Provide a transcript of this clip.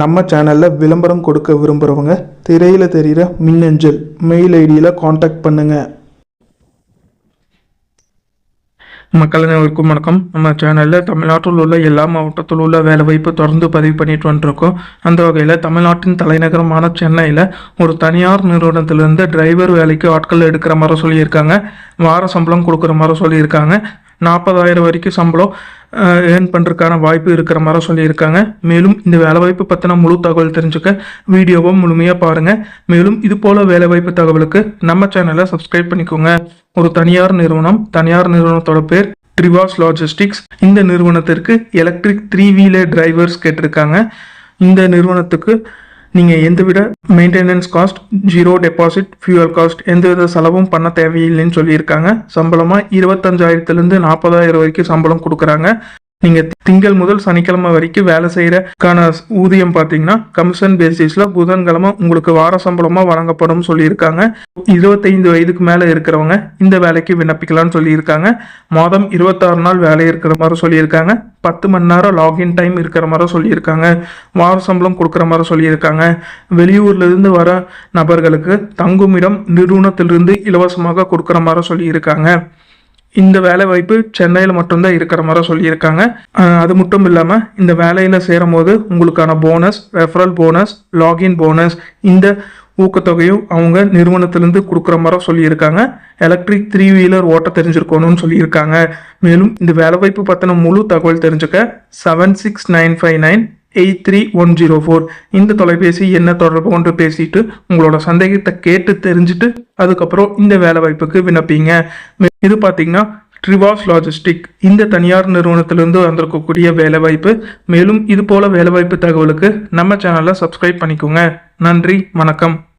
நம்ம சேனலில் விளம்பரம் கொடுக்க விரும்புகிறவங்க திரையில் தெரிகிற மின்னஞ்சல் மெயில் ஐடியில் காண்டாக்ட் பண்ணுங்கள் மக்கள் அனைவருக்கும் வணக்கம். நம்ம சேனலில் தமிழ்நாட்டில் உள்ள எல்லா மாவட்டத்தில் உள்ள வேலைவாய்ப்பு தொடர்ந்து பதிவு பண்ணிட்டு வந்துருக்கோம். அந்த வகையில் தமிழ்நாட்டின் தலைநகரமான சென்னையில் ஒரு தனியார் நிறுவனத்திலிருந்து டிரைவர் வேலைக்கு ஆட்கள் எடுக்கிற மாதிரி சொல்லியிருக்காங்க. வார சம்பளம் கொடுக்குற மாதிரி சொல்லியிருக்காங்க. நாற்பதாயிரம் வரைக்கும் சம்பளம் ஏர்ன் பண்ணுறதுக்கான வாய்ப்பு இருக்கிற மாதிரி சொல்லியிருக்காங்க. மேலும் இந்த வேலைவாய்ப்பு பற்றின முழு தகவல் தெரிஞ்சுக்க வீடியோவை முழுமையாக பாருங்கள் மேலும் இது போல் வேலைவாய்ப்பு தகவலுக்கு நம்ம சேனலை சப்ஸ்கிரைப் பண்ணிக்கோங்க. ஒரு தனியார் நிறுவனம் தனியார் நிறுவனத்தோட பேர் ட்ரிவாஸ் லாஜிஸ்டிக்ஸ் இந்த நிறுவனத்திற்கு எலக்ட்ரிக் த்ரீ வீலர் டிரைவர்ஸ் கேட்டிருக்காங்க. இந்த நிறுவனத்துக்கு நீங்கள் எந்தவித maintenance cost zero deposit fuel cost எந்த வித செலவும் பண்ண தேவையில்லைன்னு சொல்லியிருக்காங்க. சம்பளமாக இருபத்தஞ்சாயிரத்துலேருந்து நாற்பதாயிரம் வரைக்கும் சம்பளம் கொடுக்குறாங்க. நீங்கள் திங்கள் முதல் சனிக்கிழமை வரைக்கும் வேலை செய்கிறக்கான ஊதியம் பார்த்தீங்கன்னா கமிஷன் பேசிஸில் புதன்கிழமை உங்களுக்கு வார சம்பளமாக வழங்கப்படும் சொல்லியிருக்காங்க. இருபத்தைந்து வயதுக்கு மேலே இருக்கிறவங்க இந்த வேலைக்கு விண்ணப்பிக்கலாம்னு சொல்லியிருக்காங்க. மாதம் இருபத்தாறு நாள் வேலை இருக்கிற மாதிரி சொல்லியிருக்காங்க. பத்து மணி நேரம் லாகின் டைம் இருக்கிற மாதிரி சொல்லியிருக்காங்க. வார சம்பளம் கொடுக்குற மாதிரி சொல்லியிருக்காங்க. வெளியூர்லேருந்து வர நபர்களுக்கு தங்குமிடம் நிறுவனத்திலிருந்து இலவசமாக கொடுக்குற மாதிரி சொல்லியிருக்காங்க. இந்த வேலை வாய்ப்பு சென்னையில் மட்டும்தான் இருக்கிற மாதிரி சொல்லியிருக்காங்க. அது மட்டும் இல்லாமல் இந்த வேலையில் சேரும் போது உங்களுக்கான bonus referral bonus login bonus இந்த ஊக்கத்தொகையும் அவங்க நிறுவனத்திலேருந்து கொடுக்குற மாதிரி சொல்லியிருக்காங்க. எலக்ட்ரிக் த்ரீ வீலர் ஓட்ட தெரிஞ்சிருக்கணும்னு சொல்லியிருக்காங்க. மேலும் இந்த வேலைவாய்ப்பு பற்றின முழு தகவல் தெரிஞ்சுக்க seven six nine five nine eight three one zero four. இந்த தொலைபேசி என்ன தொடர்பு கொண்டு பேசிட்டு உங்களோட சந்தேகத்தை கேட்டு தெரிஞ்சுட்டு அதுக்கப்புறம் இந்த வேலை வாய்ப்புக்கு விண்ணப்பிங்க. இது பார்த்தீங்கன்னா ட்ரிவாஸ் லாஜிஸ்டிக் இந்த தனியார் நிறுவனத்திலிருந்து வந்திருக்கக்கூடிய வேலைவாய்ப்பு. மேலும் இது போல வேலைவாய்ப்பு தகவலுக்கு நம்ம சேனலை சப்ஸ்கிரைப் பண்ணிக்கோங்க. நன்றி வணக்கம்.